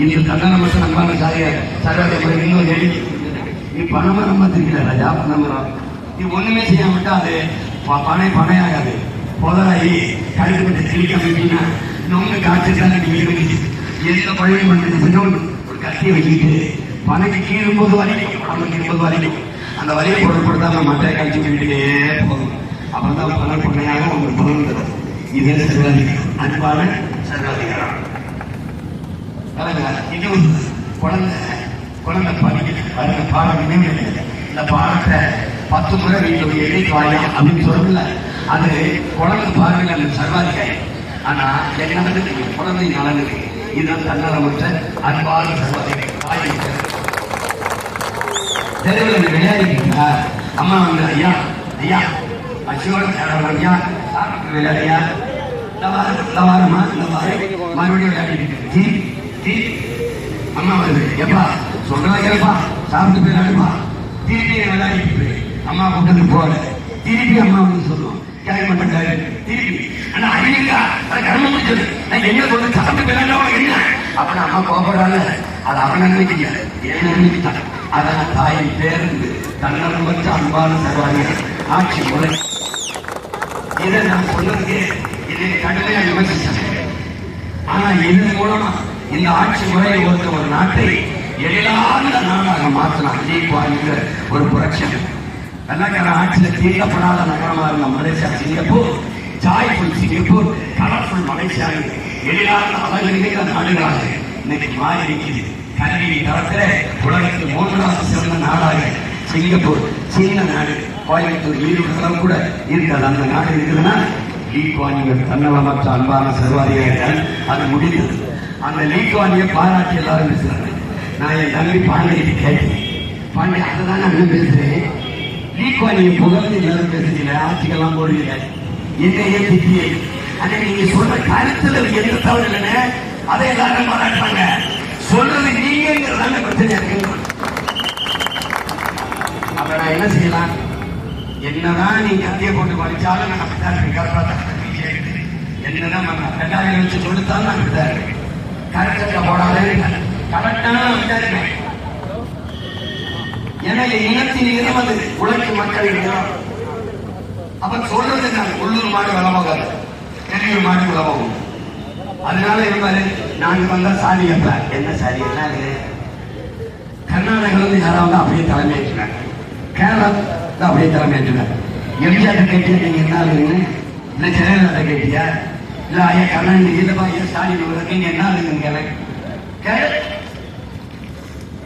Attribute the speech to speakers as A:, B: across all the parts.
A: இன்னும் தன்னல மட்டும் நம்மளால சாரிய சர்வதை இன்னும் எழுதி நீ பணமா நம்ம தெரியல ராஜா பணமரம் நீ ஒண்ணுமே செய்ய விட்டா அது ப- பனை பனையாகாது கழுத்து பட்டு தெளிக்க விட்டீங்கன்னா நொங்கு காய்ச்சல் நீ வீடு எந்த பழையும் ஒரு கத்தியை வச்சுக்கிட்டு பணக்கு கீழும் போது வலிக்கும் உடம்பு கீழும் வலிக்கும் அந்த வலியை பொருட்படுத்தாம மட்டையை கழிச்சு விட்டுட்டே போதும் அப்புறம் தான் பண பண்ணையாக உங்களுக்கு பலன் இதே சர்வாதிகாரம் அன்பான சர்வாதிகாரம் பாருங்க, இது ஒரு குழந்தை குழந்தை படிக்க பாருங்க பாடம் நினைவு இந்த பாடத்தை பத்து முறை வீட்டுடைய எழுதி வாயா அப்படின்னு சொல்லல. அது குழந்தை பாருங்க அந்த சர்வாதிகாரி. ஆனா என்ன நடக்குது? குழந்தை நலனுக்கு இதுதான் தன்னலமற்ற அன்பான சர்வாதிகாரி. தாய் தெருவில் விளையாடிட்டீங்களா அம்மா வந்து ஐயா ஐயா அச்சோட தேடலாம் ஐயா சாப்பிட்டு விளையாடியா? இந்த வாரம் இந்த வாரமா? இந்த வாரம்? மறுபடியும் விளையாடிட்டு அம்மா வருது எப்பா சொல்றதா கேள்ப்பா சாப்பிட்டு போய் விளையாடுப்பா திருப்பி விளையாடிட்டு போய் அம்மா கூட்டத்து போல திருப்பி அம்மா வந்து சொல்லுவோம் கேட்க மாட்டேங்காரு திருப்பி. ஆனா ஐயா அது முடிச்சது நான் என்ன சாப்பிட்டு விளையாடவா என்ன? அப்படின்னு அம்மா கோபப்படுறாங்க. அது அவன் நன்மைக்கு ஏன் நன்மைக்கு அதான் தாயின் பேருந்து. தன்னலம் அன்பான சர்வாதிகாரி ஆட்சி முறை இதை நான் சொன்னதுக்கு இதை கடுமையா விமர்சிச்சேன் ஆனா இதன் மூலமா? இந்த ஆட்சி முறையை ஒருத்த ஒரு நாட்டை எல்லாந்த நாடாக மாற்றலாம். தீபாவளிங்கிற ஒரு புரட்சி. வெள்ளக்கார ஆட்சியில் தீர்க்கப்படாத நகரமா இருந்த Malaysia Singapore joyful Singapore colourful Malaysia எழிலான அழகிற நாடுகளாக இன்னைக்கு மாறி இருக்குது கல்வி தரத்தில் உலகத்தில் மூன்றாவது சிறந்த நாடாக சிங்கப்பூர் சீன நாடு கோயம்புத்தூர் ஈரோடு கூட இருக்காது அந்த நாடு இருக்குதுன்னா லீக்வானியர் தன்னலமற்ற அன்பான சர்வாதிகாரிகள் அது முடிந்தது. அந்த லீக்வானியை பாராட்டி எல்லாரும் பேசுறாங்க. நான் என் தம்பி பாண்டியை கேட்டேன். பாண்டி அதுதான் நான் பேசுறேன். லீக்வானியை புகழ்ந்து எல்லாரும் பேசுறீங்க ஆட்சிக்கெல்லாம் போடுவீங்க என்னையே திட்டியே ஆனா நீங்க சொல்ற கருத்துல எந்த தவறு இல்லைன்னு அதை எல்லாரும் பாராட்டுறாங்க. சொல்றது நீங்கிறதான பிரச்சனை இருக்கு அப்ப நான் என்ன செய்யலாம்? என்னதான் நீங்க கத்தியை போட்டு படிச்சாலும் நான் அப்படித்தான் இருக்கேன். கரெக்டா என்னதான் நம்ம ரெண்டாயிரம் வச்சு கொடுத்தாலும் நான் அப்படித்தான் இருக்கேன். கரெக்டத்துல போடாதே கரெக்டான அப்படித்தான் ஏன்னா இனத்தின் இனம் அது உழைக்கும் மக்கள் இனம் அப்ப சொல்றது நான் உள்ளூர் மாடு விளவாகாது வெளியூர் மாடு விளவாகும் அதனால இருப்பாரு நான் வந்தா சாதி அப்ப என்ன சாதி? என்ன அது? கர்நாடகால யாராவது அப்படியே தலைமை கேரளா அப்படியே தலைமை எம்ஜிஆர் கேட்டீங்க நீங்க என்ன ஆளுங்க இல்ல ஜெயலலிதா கேட்டியா இல்ல ஐயா கருணாநிதி இல்லப்பா ஐயா ஸ்டாலின் அவர்கள் நீங்க என்ன ஆளுங்க கேளு.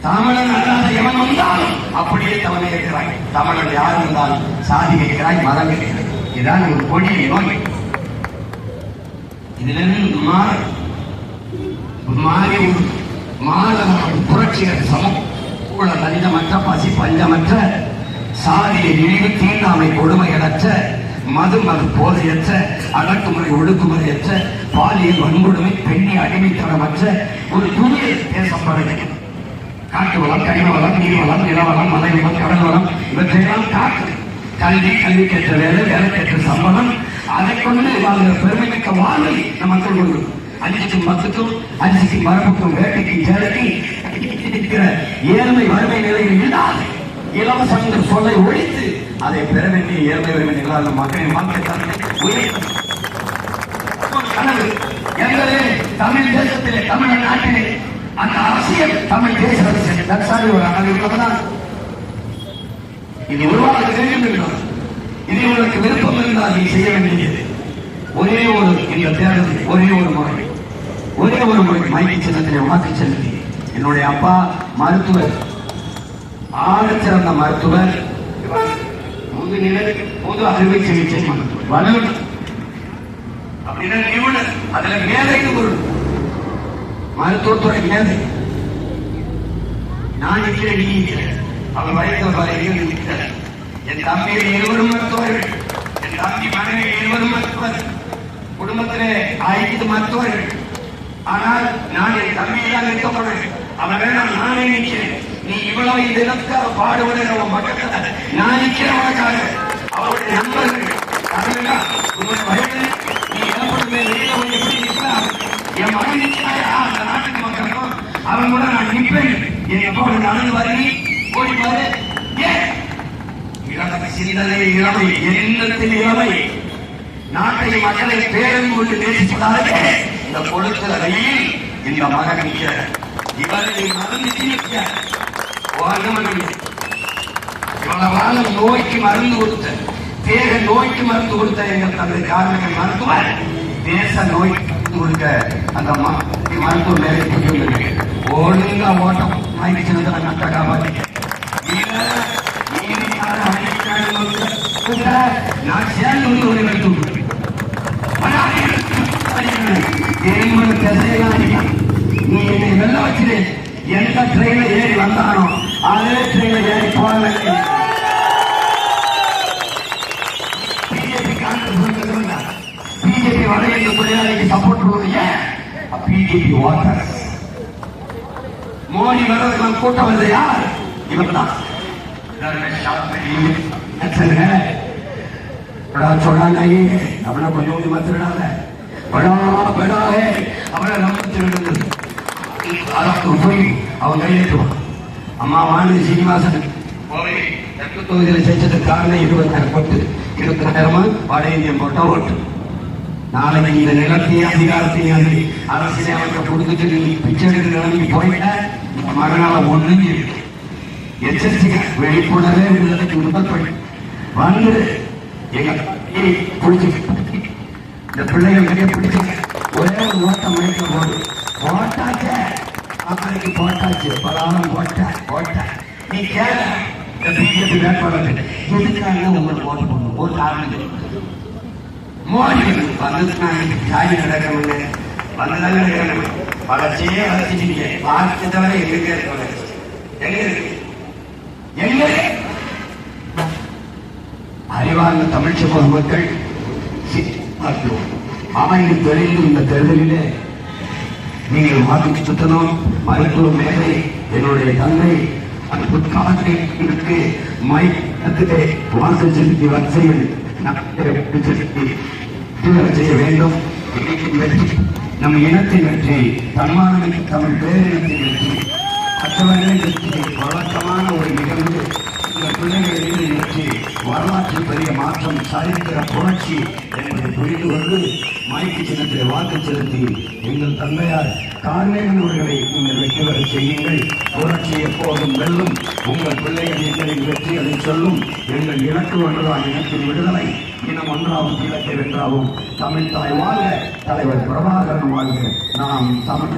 A: தமிழன் அல்லாத எவன் வந்தாலும் அப்படியே தவணை இருக்கிறாய் தமிழன் யார் வந்தாலும் சாதி கேட்கிறாய் மதம் கேட்கிறாய். இதான் ஒரு கொடிய நோய். இதுல இருந்து மாற மாறி ஒரு மாற புரட்சிகள் சமம். கூட லஞ்சமற்ற பசி பஞ்சமற்ற சாதியை இழிவு தீண்டாமை கொடுமையற்ற மது மது போதையற்ற அடக்குமுறை ஒடுக்குமுறையற்ற பாலியல் வன்கொடுமை பெண்ணி அடிமைத்தனமற்ற ஒரு புதிய தேசம் படைக்கிறது. காட்டு வளம் கனிம வளம் நீர் வளம் நிலவளம் மலை வளம் கடல் வளம் இவற்றையெல்லாம் காக்கு கல்வி கல்விக்கேற்ற வேலை வேலைக்கேற்ற சம்பளம் அதை கொண்டு வாழ்கிற பெருமைமிக்க வாழ்வை நம் மக்கள் கொண்டு அரிசிக்கும் மத்துக்கும் அரிசிக்கும் மரபுக்கும் வேட்டைக்கும் சேலைக்கு இருக்கிற ஏழ்மை வறுமை நிலையில் இல்லாது இலவசம் என்ற சொல்லை ஒழித்து அதை பெற வேண்டிய ஏழ்மை வறுமை இல்லாத மக்களின் மக்கள் உயர்த்த கனவு என்பது தமிழ் தேசத்திலே தமிழ் நாட்டிலே அந்த அரசியல் தமிழ் தேச அரசியல். தற்சாரி ஒரு அனைவருதான் இது உருவாக தெரியும் என்றால் இது உங்களுக்கு விருப்பம் இருந்தால் நீ செய்ய வேண்டியது ஒரே ஒரு இந்த தேர்தல் ஒரே ஒரு முறை. ஒரே ஒரு முறை மைக்கு சின்னத்திலே உனக்கு செலுத்தி என்னுடைய அப்பா மருத்துவர் ஆகச் மருத்துவர். பொது நிலை பொது அறுவை சிகிச்சை மருத்துவர். அப்படின்னா நிபுணர். அதுல மேதைக்கு ஒரு மருத்துவத்துறை மேதை. நான் இருக்கிறேன் நீ இருக்கிறேன் அவர் வயது வரையில் இருக்கிறார். என் தம்பியை இருவரும் மருத்துவர்கள். என் தம்பி மனைவி இருவரும் மருத்துவர்கள் குடும்பத்திலே ஐந்து மருத்துவர்கள். ஆனால் நான் என் தம்பியை தான் அவன் வேணாம் நானே நிற்கிறேன். நீ இவ்வளவு இந்த இடத்துக்காக பாடுவதை நம்ம பக்கத்துல. நான் நிற்கிறவனுக்காக அவருடைய நண்பர்கள். அதனால வயது நீ எப்படி நிற்கிறார் என் மகன் நிற்கிறாயா? அந்த நாட்டுக்கு மக்களுக்கும் அவன் கூட நான் நிற்பேன். என் அப்பா நடந்து வரி ஓடி ஏன் இளமை சிந்தனை இளமை எண்ணத்தில் இளமை. நாட்டை மக்களை பேரம் கொண்டு நேசிப்பதாக இந்த கொளுத்துல வெயில் இந்த மகன் நிற்கிற இவரை மருந்து நிற்கிற இவ்வளவு காலம் நோய்க்கு மருந்து கொடுத்த தேக நோய்க்கு மருந்து கொடுத்த எங்கள் தந்தை காரணங்கள் மருத்துவர் தேச நோய்க்கு மருந்து கொடுக்க அந்த மருத்துவ மேலே கொண்டு ஒழுங்கா ஓட்டம். வாங்கி செலுத்த நட்ட காப்பாற்றிக்க நான் சேர்ந்து வந்து ஒரு எங்கள் திசையாகி நீ என்னை வெள்ள வச்சுட்டு எந்த ட்ரெயினில் ஏறி வந்தானோ அதே ட்ரெயினில் ஏறி போகவில்லை பிஜேபி காங்கிரஸ் பிஜேபி வடகிழக்கு தொழிலாளிக்கு சப்போர்ட் பண்ணுவீங்க பிஜேபி ஓட்டர். மோடி வர்றதுக்கு கூட்டம் வந்து யார்? இவர் தான் சொல்றாங்க? படா படாவே அவனை நமக்கு விழுந்தது அதற்கு போய் அவன் கையெழுத்துவான் அம்மா வாணி சீனிவாசன். கோவை தெற்கு தொகுதியில் ஜெயிச்சதுக்கு காரணம் இருபத்தாறு கொட்டு இருபத்தாயிரமா வட ஓட்டு. நாளைக்கு இந்த நிலத்தையும் அதிகாரத்தையும் அள்ளி அரசியலை அவற்றை கொடுத்துட்டு நீ பிச்சை எடுத்து நிலைமைக்கு போயிட்ட மகனால ஒன்றும் எச்சரிக்கை வெளிப்புணர்வே உள்ளதுக்கு விருப்பப்படும் எங்க குளிச்சு இந்த பிள்ளைகள் கையை ஒரே ஒரு ஓட்டம் மேய்க்க போடு போட்டாச்சே. அப்பளைக்கு போட்டாச்சு. பலாரம் போட்ட போட்ட நீ கேள. இந்த பிஜேபி வேட்பாளர் எதுக்காக உங்களுக்கு ஓட்டு போடணும்? ஒரு காரணம் மோடி வந்து ஜாதி நடக்கிறவங்க வந்துதான் நடக்கிறவங்க வளர்ச்சியே வளர்ச்சிட்டீங்க பார்த்து தவிர எங்க எங்க இருக்கு? எங்க அறிவார்ந்த தமிழ் சமூக மக்கள் சித்தாக்குவோம் அமைந்து தெளிந்து இந்த தேர்தலிலே நீங்கள் மாற்றி சுத்தணும் மருத்துவ மேலை என்னுடைய தந்தை அன்பு காலத்திற்கு மையத்திலே வாக்கு செலுத்தி வரிசையில் செய்ய வேண்டும். நம் இனத்தின் வெற்றி தன்மானமிக்க தமிழ் பேரினத்தின் வெற்றி மற்றவர்களின் வெற்றி வழக்கமான ஒரு நிகழ்வு. இந்த பிள்ளைகளின் வெற்றி வரலாற்றில் பெரிய மாற்றம் சரித்திர புரட்சி என்பதை வந்து மாய்க்கு சின்னத்தில் வாக்கு செலுத்தி எங்கள் தந்தையார் கார்மேகன் அவர்களை நீங்கள் வெற்றி பெற செய்யுங்கள். புரட்சி எப்போதும் வெல்லும். உங்கள் பிள்ளைகள் எங்களின் வெற்றி அதை சொல்லும். எங்கள் இலக்கு ஒன்றுதான் இனத்தின் விடுதலை. இனம் ஒன்றாவும் இலக்கை வென்றாவும் தமிழ் தாய் வாழ்க தலைவர் பிரபாகரன் வாழ்க. நாம் தமிழ்